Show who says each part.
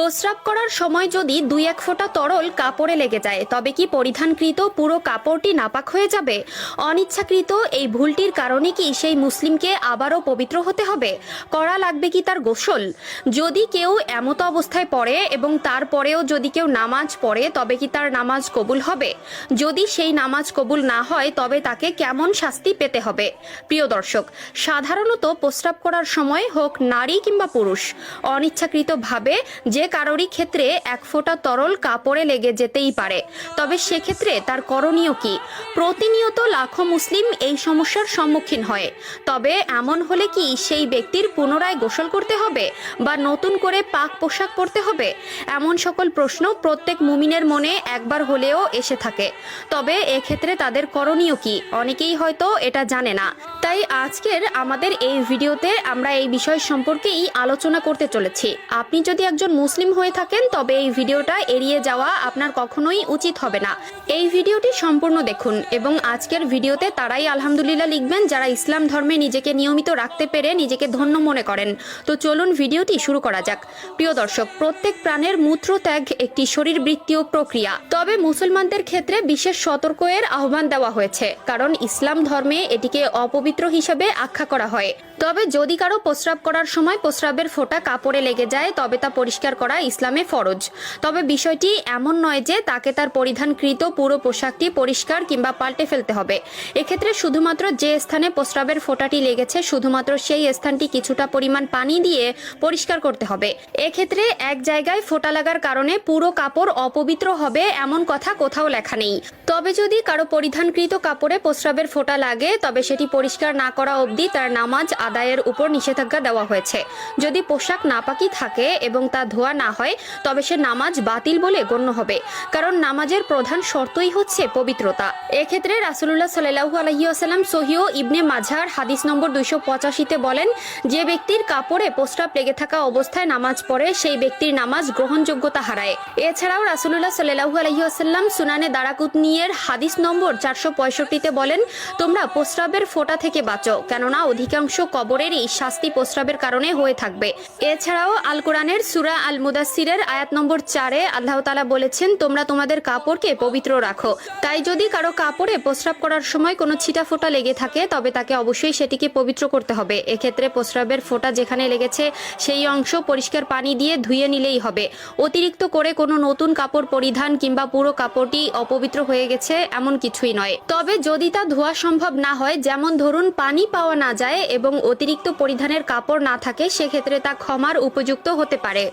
Speaker 1: প্রস্রাব করার সময় যদি দুই এক ফোঁটা তরল কাপড়ে লেগে যায়, তবে কি পরিধানকৃত পুরো কাপড়টি নাপাক হয়ে যাবে? অনিচ্ছাকৃত এই ভুলটির কারণে কি সেই মুসলিমকে আবারও পবিত্র হতে হবে? করা লাগবে কি তার গোসল? যদি কেউ এমত অবস্থায় পড়ে এবং তারপরেও যদি কেউ নামাজ পড়ে, তবে কি তার নামাজ কবুল হবে? যদি সেই নামাজ কবুল না হয়, তবে তাকে কেমন শাস্তি পেতে হবে? প্রিয় দর্শক, সাধারণত প্রস্রাব করার সময় হোক নারী কিংবা পুরুষ, অনিচ্ছাকৃতভাবে যে কারোরই ক্ষেত্রে এক ফোঁটা তরল কাপড়ে লেগে যেতেই পারে। তবে সেক্ষেত্রে তার করণীয় কি? প্রতিনিয়ত লাখো মুসলিম এই সমস্যার সম্মুখীন হয়। তবে এমন হলে কি সেই ব্যক্তির পুনরায় গোসল করতে হবে বা নতুন করে পাক পোশাক পরতে হবে? এমন সকল প্রশ্ন প্রত্যেক মুমিনের মনে একবার হলেও এসে থাকে। তবে এক্ষেত্রে তাদের করণীয় কি? অনেকেই হয়তো এটা জানে না। তাই আজকের আমাদের এই ভিডিওতে আমরা এই বিষয় সম্পর্কেই আলোচনা করতে চলেছি। আপনি যদি একজন মুসলিম হয়ে থাকেন, তবে এই ভিডিওটা এড়িয়ে যাওয়া আপনার কখনোই উচিত হবে না। এই ভিডিওটি সম্পূর্ণ দেখুন এবং আজকের ভিডিওতে তারাই আলহামদুলিল্লাহ লিখবেন, যারা ইসলাম ধর্মে নিজেকে নিয়মিত রাখতে পেরে নিজেকে ধন্য মনে করেন। তো চলুন ভিডিওটি শুরু করা যাক। প্রিয় দর্শক, প্রত্যেক প্রাণের মূত্রত্যাগ একটি শরীরবৃত্তীয় প্রক্রিয়া। তবে মুসলমানদের ক্ষেত্রে বিশেষ সতর্ক এর আহ্বান দেওয়া হয়েছে, কারণ ইসলাম ধর্মে এটিকে অপবিত্র হিসাবে আখ্যা করা হয়। তবে যদি কারও প্রস্রাব করার সময় প্রস্রাবের ফোঁটা কাপড়ে লেগে যায়, তবে তা পরিষ্কার করা ইসলামে ফরজ। তবে বিষয়টি এমন নয় যে তাকে তার পরিধানকৃত পুরো পোশাকটি পরিষ্কার কিংবা পাল্টে ফেলতে হবে। এক্ষেত্রে শুধুমাত্র যে স্থানে প্রস্রাবের ফোঁটাটি লেগেছে, শুধুমাত্র সেই স্থানটি কিছুটা পরিমাণ পানি দিয়ে পরিষ্কার করতে হবে। এক্ষেত্রে এক জায়গায় ফোঁটা লাগার কারণে পুরো কাপড় অপবিত্র হবে এমন কথা কোথাও লেখা নেই। তবে যদি কারও পরিধানকৃত কাপড়ে প্রস্রাবের ফোঁটা লাগে, তবে সেটি পরিষ্কার না করা অবধি তার নামাজ আদায়ের উপর নিষেধাজ্ঞা দেওয়া হয়েছে। যদি পোশাক নাপাকি থাকে এবং তা ধোয়া না হয়, তবে সে নামাজ বাতিল বলে গণ্য হবে। কারণ নামাজের প্রধান শর্তই হচ্ছে পবিত্রতা। এক্ষেত্রে রাসুল্লাহ সাল্লাহু আলহিউসাল্লাম সহিও ইবনে মাঝার হাদিস নম্বর দুইশো পঁচাশিতে বলেন, যে ব্যক্তির কাপড়ে প্রস্রাব লেগে থাকা অবস্থায় নামাজ পড়ে, সেই ব্যক্তির নামাজ গ্রহণযোগ্যতা হারায়। এছাড়াও রাসুল্লাহ সাল্লাহু আলহিউসাল্লাম সুনানে দারাকুতনিয়ের হাদিস নম্বর চারশো পঁয়ষট্টিতে বলেন, তোমরা প্রস্রাবের ফোঁটা থেকে বাঁচো, কেননা অধিকাংশ কবরেরই শাস্তি প্রস্রাবের কারণে হয়ে থাকবে। এছাড়াও আল কোরআনের সুরা আল মুদাসিরের আয়াত নম্বর চারে আল্লাহ তালা বলেছেন, তোমরা তোমাদের কাপড়কে পবিত্র রাখো। তাই যদি কারও কাপড়ে প্রস্রাব করার সময় কোনো ছিটা ফোঁটা লেগে থাকে, তবে তাকে অবশ্যই সেটিকে পবিত্র করতে হবে। এক্ষেত্রে প্রস্রাবের ফোঁটা যেখানে লেগেছে, সেই অংশ পরিষ্কার পানি দিয়ে ধুয়ে নিলেই হবে। অতিরিক্ত করে কোনো নতুন কাপড় পরিধান কিংবা পুরো কাপড়টি অপবিত্র হয়ে গেছে, এমন কিছুই নয়। তবে যদি তা ধোয়া সম্ভব না হয়, যেমন ধরুন পানি পাওয়া না যায় এবং অতিরিক্ত পরিধানের কাপড় না থাকে, সেক্ষেত্রে তা ক্ষমার উপযুক্ত হতে পারে।